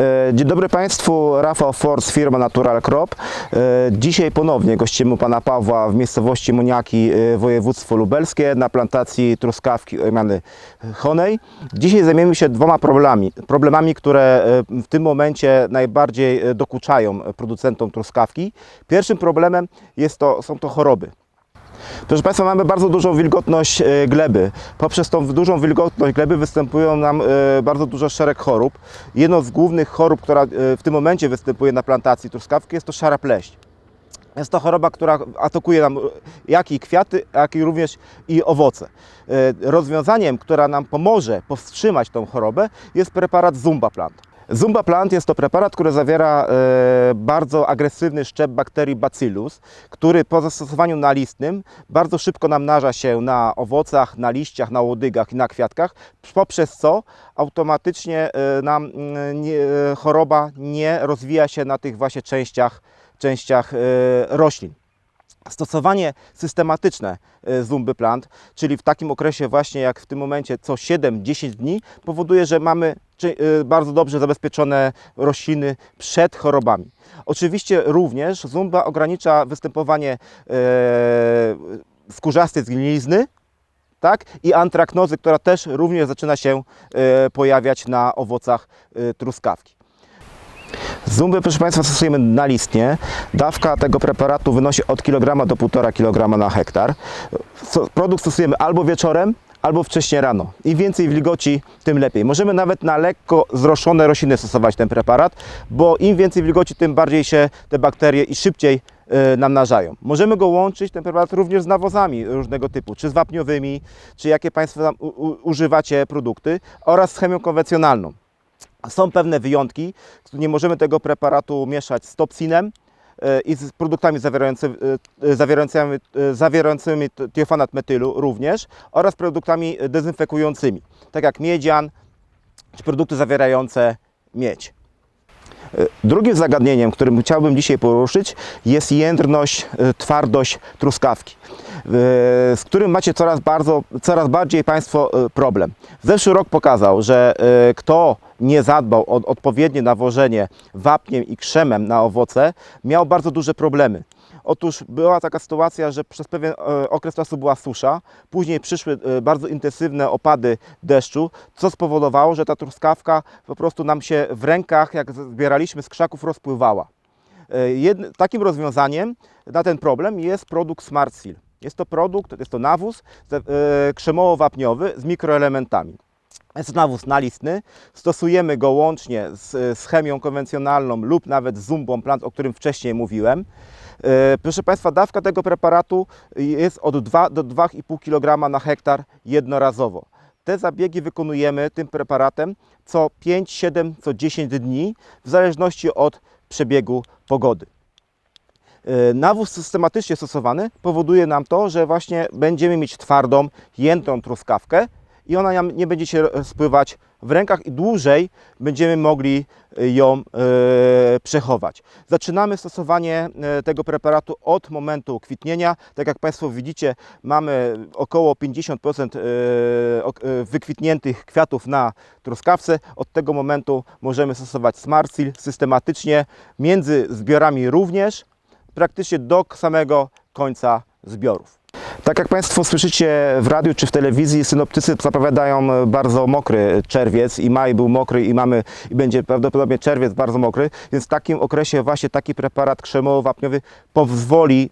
E, Dzień dobry Państwu, Rafał Force, firma Natural Crop. E, Dzisiaj ponownie gościmy Pana Pawła w miejscowości Moniaki, e, województwo lubelskie, na plantacji truskawki odmiany Honej. Dzisiaj zajmiemy się dwoma problemami, problemami, które w tym momencie najbardziej dokuczają producentom truskawki. Pierwszym problemem jest to, są to choroby. Proszę Państwa, mamy bardzo dużą wilgotność e, gleby. Poprzez tą dużą wilgotność gleby występują nam e, bardzo dużo szereg chorób. Jedną z głównych chorób, która e, w tym momencie występuje na plantacji truskawki jest to szara pleść. Jest to choroba, która atakuje nam jak i kwiaty, jak i również i owoce. Rozwiązaniem, która nam pomoże powstrzymać tą chorobę jest preparat Zumba Plant. Zumba Plant jest to preparat, który zawiera e, bardzo agresywny szczep bakterii Bacillus, który po zastosowaniu nalistnym bardzo szybko namnaża się na owocach, na liściach, na łodygach i na kwiatkach, poprzez co automatycznie e, nam e, choroba nie rozwija się na tych właśnie częściach, częściach roślin. Stosowanie systematyczne e, zumby plant, czyli w takim okresie właśnie jak w tym momencie co 7-10 dni, powoduje, że mamy e, bardzo dobrze zabezpieczone rośliny przed chorobami. Oczywiście również zumba ogranicza występowanie e, skórzastej zgnilizny, tak? i antraknozy, która też również zaczyna się pojawiać na owocach truskawki. Zumby, proszę Państwa, stosujemy nalistnie. Dawka tego preparatu wynosi od kilograma do 1,5 kg na hektar. Produkt stosujemy albo wieczorem, albo wcześnie rano. Im więcej wilgoci, tym lepiej. Możemy nawet na lekko zroszone rośliny stosować ten preparat, bo im więcej wilgoci, tym bardziej się te bakterie i szybciej e, namnażają. Możemy go łączyć, ten preparat również z nawozami różnego typu, czy z wapniowymi, czy jakie Państwo używacie produkty, oraz z chemią konwencjonalną. Są pewne wyjątki, nie możemy tego preparatu mieszać z topsinem e, i z produktami zawierającymi, e, zawierającymi, e, zawierającymi tiofanat metylu również oraz produktami dezynfekującymi, tak jak miedzian czy produkty zawierające miedź. Drugim zagadnieniem, którym chciałbym dzisiaj poruszyć, jest jędrność, e, twardość truskawki, e, z którym macie coraz, bardzo, coraz bardziej Państwo e, problem. Zeszły rok pokazał, że kto nie zadbał o odpowiednie nawożenie wapniem i krzemem na owoce, miał bardzo duże problemy. Otóż była taka sytuacja, że przez pewien e, okres czasu była susza, później przyszły e, bardzo intensywne opady deszczu, co spowodowało, że ta truskawka po prostu nam się w rękach, jak zbieraliśmy z krzaków, rozpływała. E, takim rozwiązaniem na ten problem jest produkt Smart Seal. Jest to produkt, jest to nawóz ze- krzemowo-wapniowy z mikroelementami. Jest nawóz nalistny. Stosujemy go łącznie z, z chemią konwencjonalną lub nawet z zumbą plant, o którym wcześniej mówiłem. E, Proszę Państwa, dawka tego preparatu jest od 2 do 2,5 kg na hektar jednorazowo. Te zabiegi wykonujemy tym preparatem co 5, 7, co 10 dni, w zależności od przebiegu pogody. E, Nawóz systematycznie stosowany powoduje nam to, że właśnie będziemy mieć twardą, jędrą truskawkę i ona nam nie będzie się spływać w rękach i dłużej będziemy mogli e, ją e, przechować. Zaczynamy stosowanie e, tego preparatu od momentu kwitnienia. Tak jak Państwo widzicie, mamy około 50% e, ok- e, wykwitniętych kwiatów na truskawce. Od tego momentu możemy stosować Smart Seal systematycznie, między zbiorami również, praktycznie do samego końca zbiorów. Tak jak Państwo słyszycie w radiu czy w telewizji, synoptycy zapowiadają bardzo mokry czerwiec i maj był mokry i mamy i będzie prawdopodobnie czerwiec bardzo mokry, więc w takim okresie właśnie taki preparat krzemowo-wapniowy pozwoli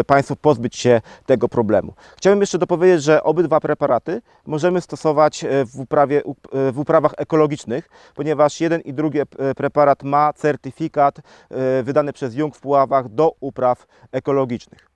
e, Państwu pozbyć się tego problemu. Chciałbym jeszcze dopowiedzieć, że obydwa preparaty możemy stosować e, w, uprawie, up- e, w uprawach ekologicznych, ponieważ jeden i drugi preparat ma certyfikat wydany przez Jung w Puławach do upraw ekologicznych.